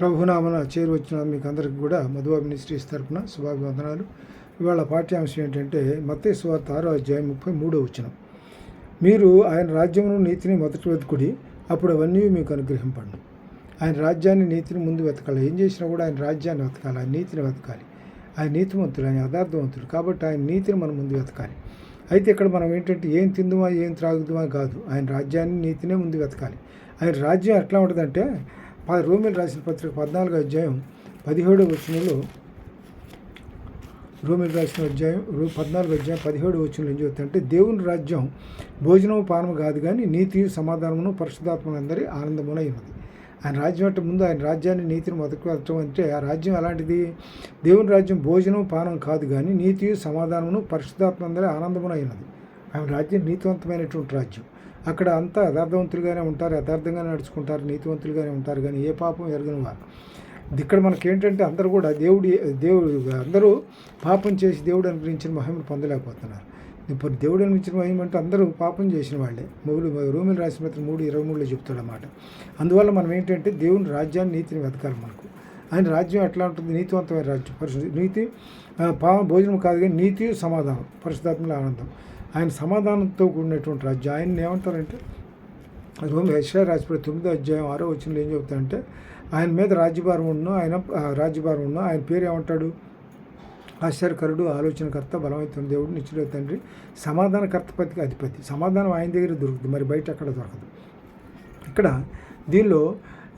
ప్రభునామన చేరు వచ్చిన మీకు అందరికి కూడా మధువా మినిస్ట్రీస్ తరఫున శుభాభివందనాలు. ఇవాళ పాఠ్యాంశం ఏంటంటే మత్తే స్వార్థ ఆరో అధ్యాయం ముప్పై మూడో వచ్చిన మీరు ఆయన రాజ్యమును నీతిని మొదటి వెతుకుడి అప్పుడు అవన్నీ మీకు అనుగ్రహింపండి. ఆయన రాజ్యాన్ని నీతిని ముందు వెతకాలి. ఏం చేసినా కూడా ఆయన రాజ్యాన్ని వెతకాలి. ఆయన నీతిని వెతకాలి. ఆయన నీతిమంతుడు ఆయన యథార్థవంతుడు కాబట్టి ఆయన నీతిని మనం ముందు వెతకాలి. అయితే ఇక్కడ మనం ఏంటంటే ఏం తిందుమా ఏం త్రాగుదామా కాదు. ఆయన రాజ్యాన్ని నీతినే ముందు వెతకాలి. ఆయన రాజ్యం ఎట్లా ఉంటుందంటే రోమిల్ రాసిన పత్రిక పద్నాలుగు అధ్యాయం పదిహేడు వచనంలో రోమిల్ రాసిన అధ్యాయం రో- పద్నాలుగు అధ్యాయం పదిహేడు వచనంలో ఏం చెబుతుందంటే దేవుని రాజ్యం భోజనం పానము కాదు కానీ నీతి సమాధానమును పరిశుధాత్మలందరి ఆనందమునై ఉన్నది. ఆయన రాజ్యం అంటే ముందు ఆయన రాజ్యాన్ని నీతిని మొదటిపెట్టడం అంటే ఆ రాజ్యం ఎలాంటిది? దేవుని రాజ్యం భోజనం పానం కాదు కానీ నీతి సమాధానమును పరిశుద్ధాత్మందరి ఆనందమునై ఉన్నది. ఆమె రాజ్యం నీతివంతమైనటువంటి రాజ్యం. అక్కడ అంతా యథార్థవంతులుగానే ఉంటారు యథార్థంగానే నడుచుకుంటారు నీతివంతులుగానే ఉంటారు కానీ ఏ పాపం ఎరగని వారు. ఇక్కడ మనకేంటంటే అందరూ కూడా దేవుడి దేవుడు అందరూ పాపం చేసి దేవుడు అనుగ్రహించిన మహిమను పొందలేకపోతున్నారు. ఇప్పుడు దేవుడు అనుగ్రహించిన మహిమ అంటే అందరూ పాపం చేసిన వాళ్ళే. మొగులు రోమిల్ రాసిన పత్రిక మూడు ఇరవై మూడులో చెప్తాడు అన్నమాట అందువల్ల మనం ఏంటంటే దేవుని రాజ్యాన్ని నీతిని వెతకాలి మనకు. ఆయన రాజ్యం ఎట్లా ఉంటుంది నీతివంతమైన రాజ్యం. పరిశుద్ధి నీతి పాపం భోజనం కాదు కానీ నీతి సమాధానం పరిశుద్ధాత్మల ఆనందం. ఆయన సమాధానంతో కూడినటువంటి రాజ్యం. ఏమంటారంటే రోమి యశ్యా రాజపడి తొమ్మిదో అధ్యాయం ఆరో వచ్చిన ఏం చెబుతారంటే ఆయన మీద రాజ్యభారం ఉన్న ఆయన రాజ్యభారం ఉన్ను ఆయన పేరు ఏమంటాడు? ఆశ్చర్యకరుడు ఆలోచనకర్త బలమైతున్న దేవుడు నిత్యుడు తండ్రి సమాధానకర్తపతికి అధిపతి. సమాధానం ఆయన దగ్గర దొరుకుతుంది మరి బయట అక్కడ దొరకదు. ఇక్కడ దీనిలో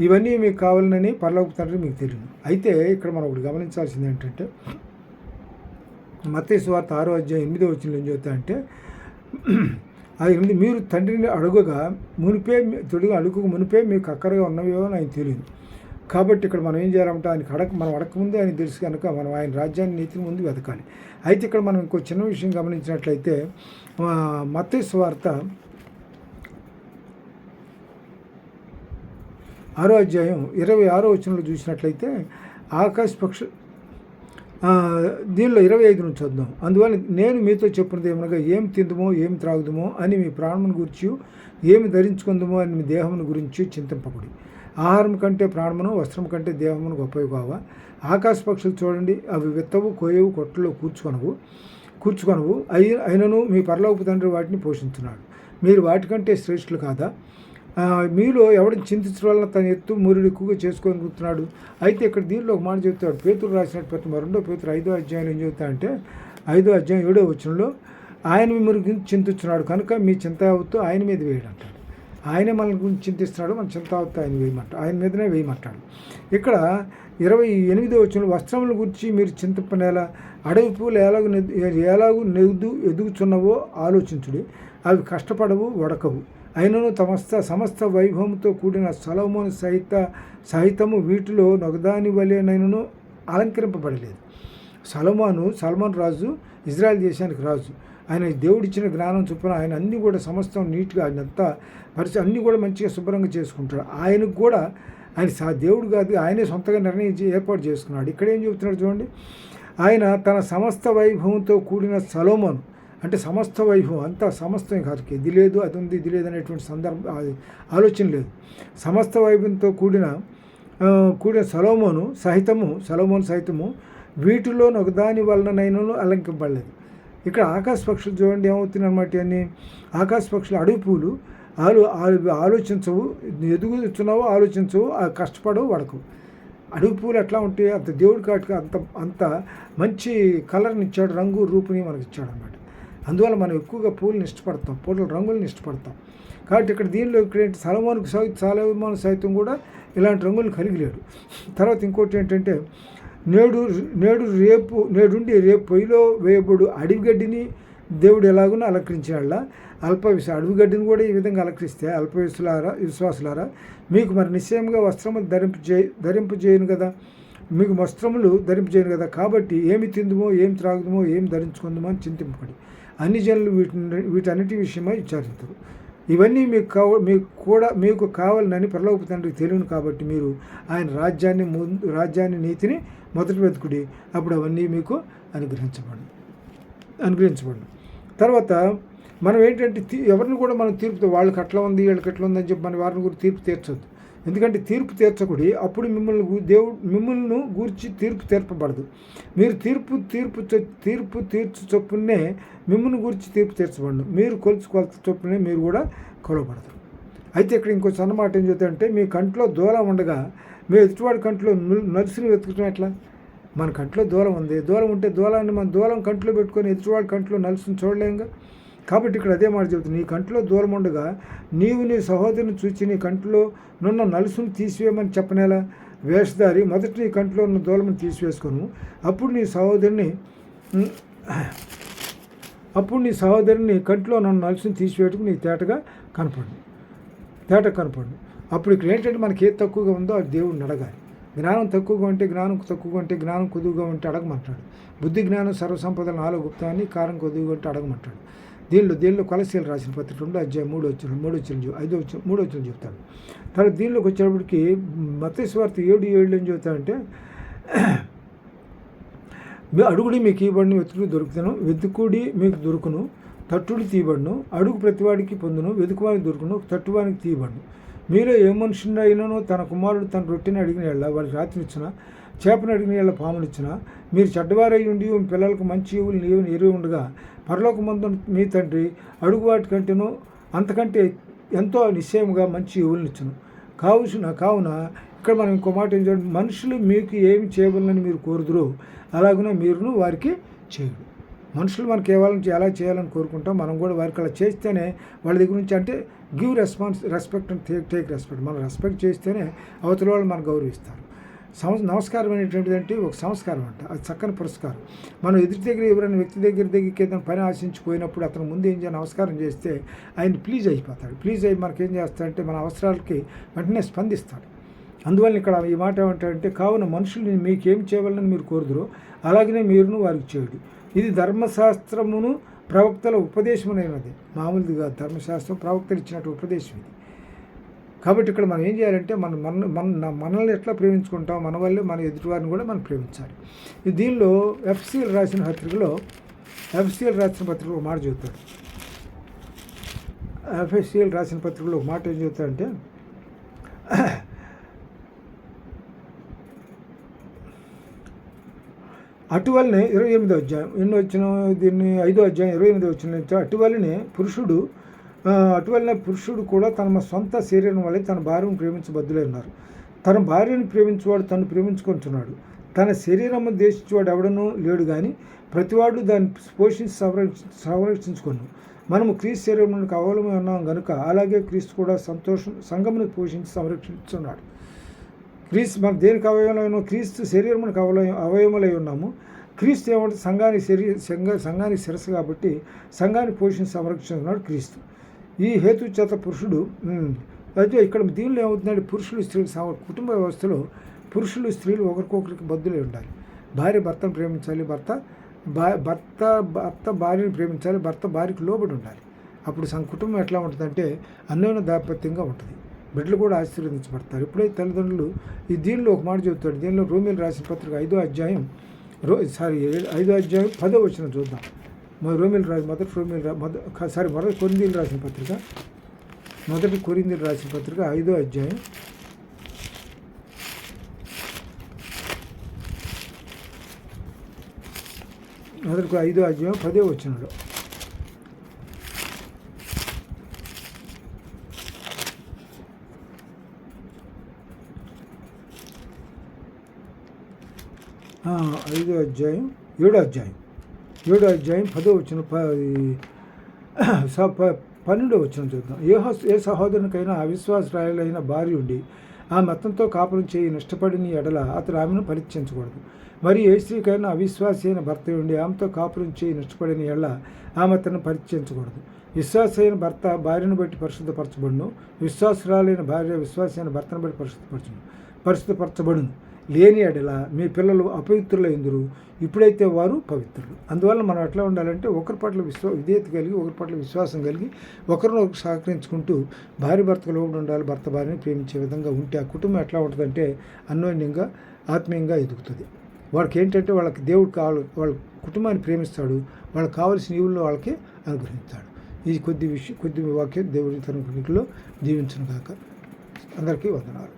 ఇవన్నీ మీకు కావాలని పరలోక తండ్రి మీకు తెలియదు. అయితే ఇక్కడ మనం ఒకటి గమనించాల్సింది ఏంటంటే మత్తయి స్వార్థ ఆరో అధ్యాయం ఎనిమిదో వచ్చిన ఏం చెబుతాయంటే అది ఎనిమిది మీరు తండ్రిని అడుగగా మునిపే తొడిగా అడుగు మునిపే మీకు అక్కరగా ఉన్నవో అని ఆయన తెలియదు. కాబట్టి ఇక్కడ మనం ఏం చేయాలంటే ఆయనకి అడగ మనం అడగకముందే ఆయన తెలుసు కనుక మనం ఆయన రాజ్యాన్ని నీతిని ముందు వెతకాలి. అయితే ఇక్కడ మనం ఇంకో చిన్న విషయం గమనించినట్లయితే మత్తయి స్వార్థ ఆరో అధ్యాయం ఇరవై ఆరో వచనంలో చూసినట్లయితే ఆకాశ పక్ష దీనిలో ఇరవై ఐదు నుంచి చూద్దాం అందువల్ల నేను మీతో చెప్పినది ఏమనగా ఏం తిందుమో ఏం త్రాగుదుమో అని మీ ప్రాణమును గురించి ఏమి ధరించుకుందుమో అని మీ దేహమును గురించి చింతింపకుడి ఆహారం కంటే ప్రాణమును వస్త్రం కంటే దేహమును గొప్పవి కావా? ఆకాశ పక్షులు చూడండి అవి విత్తవు కోయవు కొట్టలో కూర్చుకొనవు కూర్చుకొనవు. అయి అయినను మీ పరలోకపు తండ్రి వాటిని పోషించున్నాడు. మీరు వాటికంటే శ్రేష్ఠులు కాదా? మీలో ఎవరిని చింతించడం తన ఎత్తు మురుడు ఎక్కువగా చేసుకొని కూర్చున్నాడు. అయితే ఇక్కడ దీనిలో ఒక మాట చెప్తాడు. పేతులు రాసినట్టు ప్రతి రెండో పేతులు ఐదో అధ్యాయం ఏం చెబుతా అంటే ఐదో అధ్యాయం ఏడో వచనంలో ఆయన మిమ్మల్ని గురించి చింతిస్తున్నాడు కనుక మీ చింతావత్తు ఆయన మీద వేయడు అంటాడు ఆయనే మన గురించి చింతిస్తున్నాడు మన చింతావత్తు ఆయన వేయమంట ఆయన మీదనే వేయమంటాడు. ఇక్కడ ఇరవై ఎనిమిదో వచ్చిన వస్త్రముల గురించి మీరు చింతపనేలా అడవి పూలు ఎలాగూ ఎలాగో ఎలాగూ ఎదుగుచున్నవో ఆలోచించుడి. అవి కష్టపడవు వడకవు. అయినను సమస్త సమస్త వైభవంతో కూడిన సొలొమోను సహిత సహితము వీటిలో నొగదాని వలెనైనను అలంకరింపబడలేదు. సలమాను సల్మాన్ రాజు ఇజ్రాయెల్ దేశానికి రాజు. ఆయన దేవుడిచ్చిన జ్ఞానం చొప్పున ఆయన అన్నీ కూడా సమస్తం నీట్గా ఆయన అంతా పరిస్థితి అన్నీ కూడా మంచిగా శుభ్రంగా చేసుకుంటాడు. ఆయనకు కూడా ఆయన సా దేవుడు కాదు ఆయనే సొంతగా నిర్ణయించి ఏర్పాటు చేసుకున్నాడు. ఇక్కడ ఏం చెబుతున్నాడు చూడండి. ఆయన తన సమస్త వైభవంతో కూడిన సలోమను అంటే సమస్త వైభవం అంతా సమస్తం కాదు. ఇది లేదు అది ఉంది ఇది లేదు అనేటువంటి సందర్భం ఆలోచన లేదు. సమస్త వైభవంతో కూడిన కూడిన సలోమోను సహితము సలోమోను సహితము వీటిలో ఒకదాని వలననైనను అలంకింపబడలేదు ఇక్కడ ఆకాశ పక్షులు చూడండి ఏమవుతుందన్నమాట అని ఆకాశ పక్షులు అడవి పూలు ఆలో ఆలోచించవు ఎదుగుతున్నావో ఆలోచించవు ఆ కష్టపడవు వడకవు అడవి పూలు ఎట్లా ఉంటాయి? అంత దేవుడి కాటుగా అంత అంత మంచి కలర్ని ఇచ్చాడు రంగు రూపుని మనకి ఇచ్చాడు అనమాట అందువల్ల మనం ఎక్కువగా పూలను ఇష్టపడతాం పూల రంగులను ఇష్టపడతాం. కాబట్టి ఇక్కడ దీనిలో ఇక్కడ ఏంటి సలమానికి సహిత సలమాన్ సైతం కూడా ఇలాంటి రంగులు కలిగి లేడు. తర్వాత ఇంకోటి ఏంటంటే నేడు నేడు రేపు నేడుండి రేపు పొయ్యిలో వేయబడు అడవిగడ్డిని దేవుడు ఎలాగునో అలంకరించాళ్ళ అల్పవిశ అడవిగడ్డిని కూడా ఈ విధంగా అలంకరిస్తే అల్ప విశ్వాసులారా మీకు మరి నిశ్చయంగా వస్త్రములు ధరింపు చే ధరింపు చేయను కదా? మీకు వస్త్రములు ధరింపు చేయను కదా? కాబట్టి ఏమి తిందుమో ఏం త్రాగుదమో ఏం ధరించుకుందామో అని చింతింపకడి. అన్ని జనులు వీటిని వీటన్నిటి విషయమై విచారిస్తారు. ఇవన్నీ మీకు కావ మీకు కూడా మీకు కావాలని పరలోక తండ్రికి తెలియను కాబట్టి మీరు ఆయన రాజ్యాన్ని ముందు రాజ్యాన్ని నీతిని మొదటి వెతుకుడి. అప్పుడు అవన్నీ మీకు అనుగ్రహించబడు అనుగ్రహించబడు. తర్వాత మనం ఏంటంటే ఎవరిని కూడా మనం తీర్పుతో వాళ్ళకి అట్లా ఉంది వీళ్ళకి అట్లా ఉందని చెప్పి మన వారిని కూడా తీర్పు తీర్చొద్దు. ఎందుకంటే తీర్పు తీర్చకుడి అప్పుడు మిమ్మల్ని దేవుడు మిమ్మల్ని గూర్చి తీర్పు తీర్పబడదు. మీరు తీర్పు తీర్పు తీర్పు తీర్చు చొప్పునే మిమ్మల్ని గూర్చి తీర్పు తీర్చబడదు మీరు కొలుచుకోవాల్సి చొప్పునే మీరు కూడా కొలవబడదు అయితే ఇక్కడ ఇంకో సన్నమాట ఏం చెప్తాడంటే మీ కంట్లో దూరం ఉండగా మీ ఎదుటివాడి కంట్లో ను- నలుసుని వెతుకటం ఎట్లా? మన కంట్లో దూరం ఉంది. దూరం ఉంటే దూరాన్ని మన దూరం కంట్లో పెట్టుకొని ఎదుటివాడి కంట్లో నలుసుని చూడలేంగా? కాబట్టి ఇక్కడ అదే మాట చెబుతుంది నీ కంట్లో దూరం ఉండగా నీవు నీ సహోదరుని చూచి నీ కంట్లో నున్న నలుసును తీసివేయమని చెప్పనేలా? వేషధారి మొదట నీ కంట్లో ఉన్న దూరమును తీసివేసుకోను. అప్పుడు నీ సహోదరుని అప్పుడు నీ సహోదరుని కంట్లో నన్ను నలుసుని తీసివేయటకు నీ తేటగా కనపడు తేట కనపడు అప్పుడు ఇక్కడ ఏంటంటే మనకి ఏది తక్కువగా ఉందో అది దేవుడిని అడగాలి. జ్ఞానం తక్కువగా ఉంటే జ్ఞానం తక్కువగా ఉంటే జ్ఞానం కొద్దుగా ఉంటే అడగమంటాడు. బుద్ధి జ్ఞానం సర్వసంపదలు నాలుగు గుప్తాన్ని కారం కొద్దుగా ఉంటే అడగమంటాడు. దీనిలో దీనిలో కొలసీలు రాసిన పత్రిక రెండు అధ్యాయం మూడు వచ్చిన మూడు వచ్చిన ఐదో వచ్చిన మూడు వచ్చిన చెప్తాడు తర్వాత దీనిలోకి వచ్చేటప్పటికి మతేశ్వార్త ఏడు ఏళ్ళు ఏం చెబుతాడంటే మీ అడుగుడి మీకు ఇవ్వబడిన వెతుకుడు దొరుకుతాను వెతుకుడి మీకు దొరుకును తట్టుడి తీయబడును అడుగు ప్రతివాడికి పొందును వెతుకువానికి దొరుకును తట్టువానికి తీయబడును. మీలో ఏ మనుషుని అయినను తన కుమారుడు తన రొట్టెని అడిగిన ఎళ్ళ వాడికి రాత్రినిచ్చిన చేపను అడిగిన వెళ్ళ పామునిచ్చిన మీరు చెడ్డవారై ఉండి పిల్లలకు మంచి ఇవులు నీవు ఎరువు ఉండగా పరలోక ముందు మీ తండ్రి అడుగువాటి కంటేను అంతకంటే ఎంతో నిశ్చయముగా మంచి ఇవులనిచ్చును కావున కావున ఇక్కడ మనం ఇంకో మాట ఏం చూడండి? మనుషులు మీకు ఏమి చేయవలనని మీరు కోరుదురో అలాగనే మీరును వారికి చేయడు మనుషులు మనకి కేవలం ఎలా చేయాలని కోరుకుంటాం. మనం కూడా వారికి అలా చేస్తేనే వాళ్ళ దగ్గర నుంచి అంటే give response respect and take respect. మనం రెస్పెక్ట్ చేస్తేనే అవతల వాళ్ళు మనం గౌరవిస్తారు. సం నమస్కారం అనేటువంటిది అంటే ఒక సంస్కారం అంట. అది చక్కని పురస్కారం. మనం ఎదుటి దగ్గర ఎవరైనా వ్యక్తి దగ్గర దగ్గరికి ఏదైనా పని ఆశించిపోయినప్పుడు అతను ముందు ఏం చేయాలి? నమస్కారం చేస్తే ఆయన ప్లీజ్ అయిపోతాడు. ప్లీజ్ అయ్యి మనకేం ఏం చేస్తాడంటే మన అవసరాలకి వెంటనే స్పందిస్తాడు. అందువల్ల ఇక్కడ ఈ మాట ఏమంటాడంటే కావున మనుషులు మీకేం చేయవాలని మీరు కోరుదురో అలాగనే మీరును వారికి చేయడు. ఇది ధర్మశాస్త్రమును ప్రవక్తల ఉపదేశమునైనది. మామూలుది కాదు. ధర్మశాస్త్రం ప్రవక్తలు ఇచ్చినట్టు ఉపదేశం ఇది. కాబట్టి ఇక్కడ మనం ఏం చేయాలంటే మన మన మన మనల్ని ఎట్లా ప్రేమించుకుంటాం? మన వల్లే మన ఎదుటివారిని కూడా మనం ప్రేమించాలి. దీనిలో ఎఫ్సిఎల్ రాసిన పత్రికలో ఎఫ్సిఎల్ రాసిన పత్రికలో ఒక మాట చెబుతాడు. ఎఫ్ఎస్సిఎల్ రాసిన పత్రికలో ఒక మాట ఏం చెబుతాడంటే అటువల్లనే ఇరవై ఎనిమిదో అధ్యాయం ఎన్నో వచ్చిన దీన్ని ఐదో అధ్యాయం ఇరవై ఎనిమిదో వచ్చిన అటువల్లనే పురుషుడు అటువల్లనే పురుషుడు కూడా తన సొంత శరీరం వల్లే తన భార్యను ప్రేమించబద్దులై ఉన్నారు తన భార్యను ప్రేమించేవాడు తను ప్రేమించుకుంటున్నాడు. తన శరీరము దేశించేవాడు ఎవడనూ లేడు కానీ ప్రతివాడు దాన్ని పోషించి సంరక్ష సంరక్షించుకున్నాం మనము క్రీస్తు శరీరంలోకి అవలంబి ఉన్నాం కనుక అలాగే క్రీస్తు కూడా సంతోషం సంఘమును పోషించి సంరక్షిస్తున్నాడు క్రీస్తు మన దేనికి అవయవమైనా క్రీస్తు శరీరమునికి అవలయం అవయవములై ఉన్నాము. క్రీస్తు ఏమంటే సంఘానికి శరీర సంఘ సంఘానికి శిరస్సు కాబట్టి సంఘాన్ని పోషించి సంరక్షిస్తున్నాడు క్రీస్తు. ఈ హేతు చేత పురుషుడు అయితే ఇక్కడ దీనిలో ఏమవుతుందంటే పురుషులు స్త్రీలు కుటుంబ వ్యవస్థలో పురుషులు స్త్రీలు ఒకరికొకరికి బద్దులై ఉండాలి. భార్య భర్తను ప్రేమించాలి భర్త భా భర్త భర్త భార్యను ప్రేమించాలి భర్త భార్యకు లోబడి ఉండాలి. అప్పుడు సం కుటుంబం ఎట్లా ఉంటుందంటే అన్యోన్య దాపత్యంగా ఉంటుంది. బిడ్డలు కూడా ఆశీర్వదించబడతారు. ఇప్పుడైతే తల్లిదండ్రులు ఈ దీనిలో ఒక మాట చెబుతాడు దీనిలో రోమిల్ రాసిన పత్రిక ఐదో అధ్యాయం రో సారీ ఐదో అధ్యాయం పదో వచ్చిన చూద్దాం. రోమిల్ రాజు మొదటి రోమిల్ రా సారీ మొదటి కొరిందీలు రాసిన పత్రిక మొదటి కొరిందీలు రాసిన పత్రిక ఐదో అధ్యాయం మొదటి ఐదో అధ్యాయం పదే వచ్చినలో ఐదో అధ్యాయం ఏడో అధ్యాయం ఏడో అధ్యాయం పదో వచ్చిన ప స- ప- పన్నెండో వచ్చిన చూద్దాం ఏ ఏ సహోదరునికైనా అవిశ్వాసరాయులైన భార్య ఉండి ఆ మతంతో కాపురం చేయి నష్టపడిన ఎడల అతడు ఆమెను పరీక్షించకూడదు మరి ఏ స్త్రీకైనా అవిశ్వాసి అయిన భర్త ఉండి ఆమెతో కాపురం చేయి నష్టపడిన ఎడల ఆమె అతను పరీక్షించకూడదు విశ్వాసైన భర్త భార్యను బట్టి పరిశుద్ధపరచబడును. విశ్వాసరాలైన భార్య విశ్వాసైన భర్తను బట్టి పరిశుద్ధపరచును పరిశుద్ధపరచబడును. లేని ఎడల మీ పిల్లలు అపవిత్రులైందురు. ఇప్పుడైతే వారు పవిత్రులు. అందువల్ల మనం ఎట్లా ఉండాలంటే ఒకరి పట్ల విశ్వ విధేయత కలిగి ఒకరి పట్ల విశ్వాసం కలిగి ఒకరినొకరు సహకరించుకుంటూ భార్య భర్తకు లోబడి ఉండాలి భర్త భార్యని ప్రేమించే విధంగా ఉంటే ఆ కుటుంబం ఎట్లా ఉంటుందంటే అన్యోన్యంగా ఆత్మీయంగా ఎదుగుతుంది. వాళ్ళకి ఏంటంటే వాళ్ళకి దేవుడు కావాలి వాళ్ళ కుటుంబాన్ని ప్రేమిస్తాడు వాళ్ళకి కావాల్సిన ఈవుల్లో వాళ్ళకి అనుగ్రహిస్తాడు. ఈ కొద్ది విషయం కొద్ది వాక్యం దేవుడి తన కొన్నిటిలో దీవించను కాక అందరికీ వందనాలు.